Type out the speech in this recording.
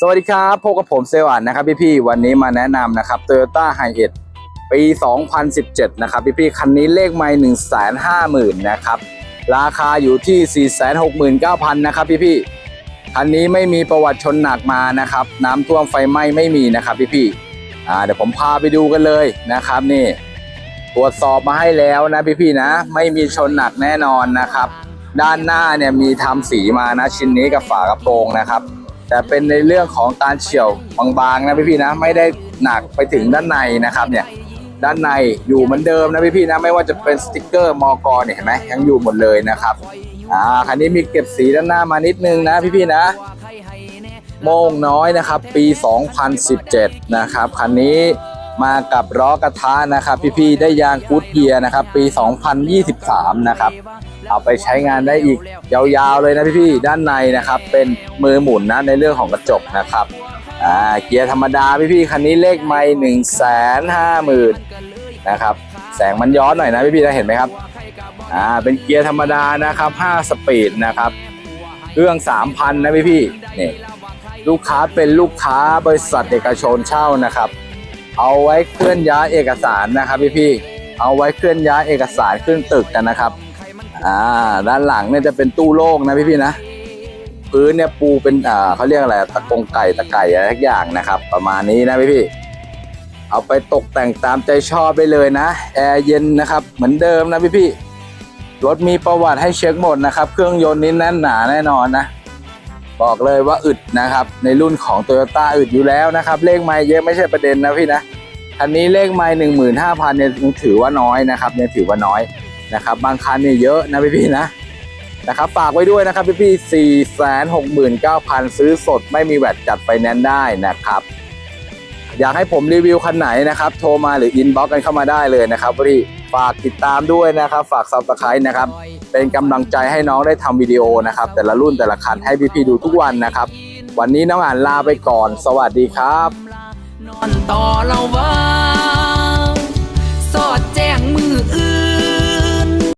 สวัสดีครับพบกับผมเซลอันนะครับพี่ๆวันนี้มาแนะนำนะครับ Toyota h i a ปี 2017 นะครับพี่ๆคันนี้เลขไม่150,000 นะครับ ราคาอยู่ที่ 469,000 นะครับพี่ๆคันนี้ไม่มีประวัติชนหนักมานะครับ น้ำท่วมไฟไหม้ไม่มีนะครับพี่ๆอ่าเดี๋ยวผมพาไปดูกันเลยนะครับนี่ตรวจสอบมาให้แล้วนะพี่ๆนะ ไม่มีชนหนักแน่นอนนะครับ ด้านหน้าเนี่ยมีทำสีมานะชิ้นนี้กับฝากระโปรงนะครับ แต่เป็นในเรื่องของการเฉียวบางๆนะพี่ๆนะ ไม่ได้หนักไปถึงด้านในนะครับเนี่ยด้านในอยู่เหมือนเดิมนะพี่ๆนะไม่ว่าจะเป็นสติกเกอร์มอกรเนี่ยเห็นไหมยังอยู่หมดเลยนะครับอ่าคันนี้มีเก็บสีด้านหน้ามานิดนึงนะพี่ๆนะโม่งน้อยนะครับ ปี 2017 นะครับคันนี้ มากับล้อกระทะนะครับ พี่ๆได้ยางกูดเกียร์นะครับ ปี 2023 นะครับ เอาไปใช้งานได้อีกยาวๆเลยนะพี่ๆด้านในนะครับ เป็นมือหมุนนะในเรื่องของกระจกนะครับอ่าเกียร์ธรรมดาพี่ๆคันนี้เลขไม่หนึ่งแสนห้าหมื่นนะครับ แสงมันย้อนหน่อยนะพี่ๆนะเห็นไหมครับอ่าเป็นเกียร์ธรรมดานะครับ5สปีดนะครับเครื่อง 3,000 นะพี่ๆนี่ลูกค้าเป็นลูกค้าบริษัทเอกชนเช่านะครับ เอาไว้เคลื่อนย้ายเอกสารนะครับพี่ๆเอาไว้เคลื่อนย้ายเอกสารขึ้นตึกกันนะครับ อ่า ด้านหลังเนี่ยจะเป็นตู้โล่งนะพี่ๆนะ พื้นเนี่ยปูเป็นอ่าเขาเรียกอะไรตะกงไก่ตะไก่อะไรทุกอย่างนะครับ ประมาณนี้นะพี่ๆเอาไปตกแต่งตามใจชอบได้เลยนะ แอร์เย็นนะครับ เหมือนเดิมนะพี่ๆรถมีประวัติให้เช็คหมดนะครับ เครื่องยนต์นี้แน่นหนาแน่นอนนะ บอกเลยว่าอึดนะครับ ในรุ่นของ t o y ยต้อึดอยู่แล้วนะครับ เลขไม่เยอะไม่ใช่ประเด็นนะพี่นะคันนี้เลขไม่หนึ่งหมื่นห้าพันเนี่ยยังถือว่าน้อยนะครับยังถือว่าน้อยนะครับบางคันเนี่ยเยอะนะพี่พี่นะนะครับฝากไว้ด้วยนะครับพี่พี่สี่แสนหกหมื่นเก้าพันซื้อสดไม่มีแวดจัดไฟแนนซ์ได้นะครับ อยากให้ผมรีวิวคันไหนนะครับ โทรมาหรืออินบ็อกกันเข้ามาได้เลยนะครับพี่ฝากติดตามด้วยนะครับ ฝากซับสไครต์นะครับ เป็นกำลังใจให้น้องได้ทำวิดีโอนะครับ แต่ละรุ่นแต่ละคันให้พี่พี่ๆดูทุกวันนะครับ วันนี้น้องอ่านลาไปก่อน สวัสดีครับ นอนต่อเราว่า